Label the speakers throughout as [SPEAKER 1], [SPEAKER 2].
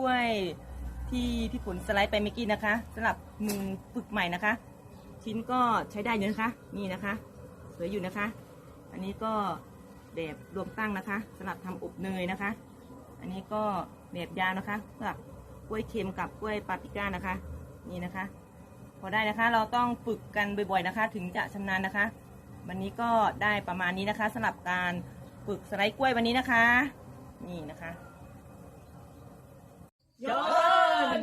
[SPEAKER 1] กล้วยที่พี่ฝนสไลด์ไปเมื่อกี้นะคะสำหรับมือฝึกใหม่นะคะ ชิ้นก็ใช้ได้อยู่นะคะ นี่นะคะ สวยอยู่นะคะ อันนี้ก็แบบรวมตั้งนะคะสำหรับทำอบเนยนะคะ อันนี้ก็แบบยาวนะคะสำหรับกล้วยเค็มกับกล้วยปาปริก้านะคะ นี่นะคะ พอได้นะคะเราต้องฝึกกันบ่อยๆนะคะ ถึงจะชำนาญนะคะ วันนี้ก็ได้ประมาณนี้นะคะสำหรับการฝึกสไลด์กล้วยวันนี้นะคะ นี่นะคะ ยน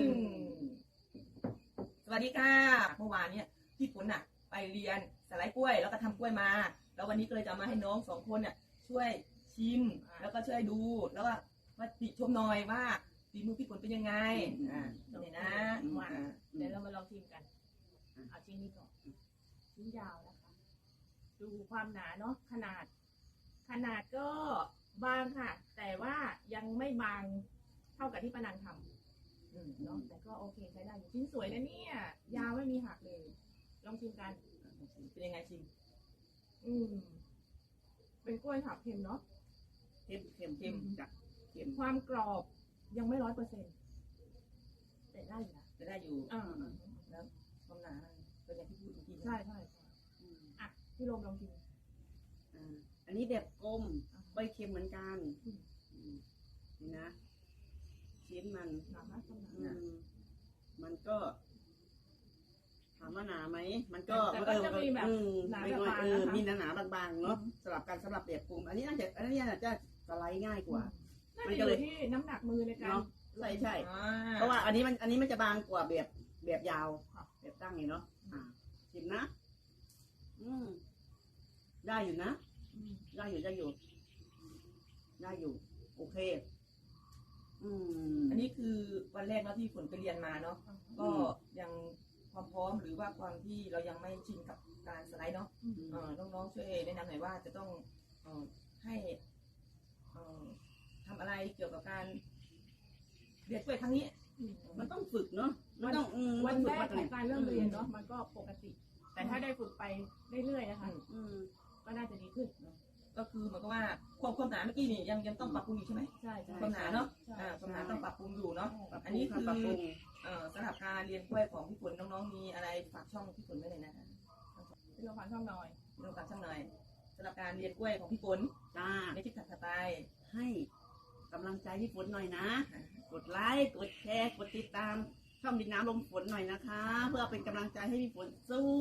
[SPEAKER 1] สวัสดีค่ะ เมื่อวานเนี่ยพี่ฝนน่ะ ไปเรียนสไลด์กล้วย แล้วก็ทำกล้วยมา แล้ววันนี้ก็เลยจะมาให้น้องสองคนเนี่ยช่วยชิม แล้วก็ช่วยดู แล้วก็มาติชมหน่อยว่าฝีมือพี่ฝนเป็นยังไงอ่าเนี่ยนะ
[SPEAKER 2] ว่า
[SPEAKER 1] อ่า
[SPEAKER 2] เดี๋ยวเรามาลองชิมกัน เอาชิ้นนี้ก่อนชิ้นยาวนะคะ ดูความหนาเนาะขนาด ขนาดก็บางค่ะ แต่ว่ายังไม่บาง เท่ากับที่ปานังทำ
[SPEAKER 1] อืม
[SPEAKER 2] เนาะแต่ก็โอเคใช้ได้อยู่ชิ้นสวยนะเนี่ย ยาวไม่มีหักเลย ลองชิมกัน
[SPEAKER 1] เป็นยังไงชิม
[SPEAKER 2] อืม เป็นกล้วยถาบเค็มเนาะ
[SPEAKER 3] เค็มเค็ม
[SPEAKER 1] เค็ม
[SPEAKER 3] จ้ะเค็ม
[SPEAKER 2] ความกรอบยังไม่ร้อยเปอร์เซ็นต์แต่ได้อยู่นะ
[SPEAKER 1] จะได้อยู่
[SPEAKER 2] อ่า
[SPEAKER 1] แล้วความหนาเป็นอย่างที่พูดเมื่อกี้
[SPEAKER 2] ใช่ใช่ใช่
[SPEAKER 3] อืม
[SPEAKER 2] อะพี่โรมลองชิม
[SPEAKER 3] อ่าอันนี้แบบกลมใบเค็มเหมือนกัน
[SPEAKER 2] อืม
[SPEAKER 3] อืมนี่นะ ชิ้นมัน
[SPEAKER 2] หนาไหมความหนา
[SPEAKER 3] อืมมันก็ ถามว่าหนาไหม มันก็
[SPEAKER 2] แต่ก็จะมีแบบ
[SPEAKER 3] อืม
[SPEAKER 2] หนา
[SPEAKER 3] ไม่
[SPEAKER 2] แบบ
[SPEAKER 3] น้อย
[SPEAKER 2] บาง
[SPEAKER 3] เออ
[SPEAKER 2] นะคะ
[SPEAKER 3] มีหนาหนาๆบางๆเนาะสลับกันสำหรับแบบกลมอันนี้น่าจะอันนี้น่าจะสไลด์ง่ายกว่า
[SPEAKER 2] น่า
[SPEAKER 3] มัน
[SPEAKER 2] จะ
[SPEAKER 3] ก็
[SPEAKER 2] อ
[SPEAKER 3] เลย
[SPEAKER 2] ยู่ที่น้ำหนักมือในการ
[SPEAKER 3] เนาะใช่ใช่
[SPEAKER 1] อ่
[SPEAKER 3] เพราะว่าอันนี้มันอันนี้มันจะบางกว่าแบบแบบยาว
[SPEAKER 2] ค่ะ
[SPEAKER 3] แบบตั้งนี่เนาะอ่าชิมนะ อืมได้อยู่นะ
[SPEAKER 2] อืม
[SPEAKER 3] ได้อยู่ได้อยู่ ได้อยู่ โอเค อืม
[SPEAKER 1] อั นนี้คือวันแรกเนาะที่ฝนไปเรียนมาเนาะก็ยังความพร้อมหรือว่าความที่เรายังไม่ชินกับการสไลด์เนาะ
[SPEAKER 2] อืม
[SPEAKER 1] เอ่อน้องๆช่วยแนะนำหน่อยว่าจะต้องเอ่อให้เอ่อทำอะไรเกี่ยวกับการเรียนกล้วยครั้งนี้
[SPEAKER 2] อืม
[SPEAKER 3] มันต้องฝึกเนาะมันต้องอืม
[SPEAKER 2] วัน
[SPEAKER 3] ต้อง
[SPEAKER 2] แร
[SPEAKER 3] ฝึ
[SPEAKER 2] ก
[SPEAKER 3] ก
[SPEAKER 2] ของการเริ่มเรียนเนาะ
[SPEAKER 3] อืม
[SPEAKER 2] มันก็ปกติ แต่ถ้าได้ฝึกไปเรื่อยๆนะคะ
[SPEAKER 3] อืม
[SPEAKER 2] ก็น่าจะดีขึ้น
[SPEAKER 1] ก็คือเหมือนกับว่าความความหนาเมื่อกี้นี่ยังยังต้องปรับปรุงอยู่ใช่ไหม
[SPEAKER 2] ใช่ใช่
[SPEAKER 1] ความหนาเนาะ อั
[SPEAKER 3] รุ
[SPEAKER 1] น
[SPEAKER 3] ง
[SPEAKER 1] นี้
[SPEAKER 3] ค่ะ
[SPEAKER 1] คือ
[SPEAKER 3] ปรับปรุง
[SPEAKER 1] เอ่อสำหรับการเรียนกล้วยของพี่ฝนน้องๆมีอะไรฝากช่องพี่ฝนไว้เลยนะคะ
[SPEAKER 2] พี่โรมฟังช่องหน่อย
[SPEAKER 1] เรื่องฝากช่องหน่อยสำหรับการเรียนกล้วยของพี่ฝน
[SPEAKER 3] จ้า
[SPEAKER 1] ในทิศทางถัดไป
[SPEAKER 3] ให้กำลังใจพี่ฝนหน่อยนะ กดไลค์กดแชร์กดติดตามช่องดินน้ำลมฝนหน่อยนะคะ เพื่อเป็นกำลังใจให้พี่ฝนสู้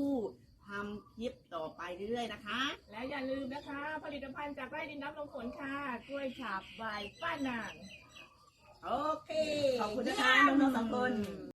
[SPEAKER 3] ทำคลิปต่อไปเรื่อยๆนะคะ
[SPEAKER 2] และอย่าลืมนะคะ ผลิตภัณฑ์จากไร่ดินน้ำลมฝนค่ะ กล้วยฉาบบายป้านาง
[SPEAKER 3] โอเค
[SPEAKER 1] ขอบคุณนะคะน้องๆสองคน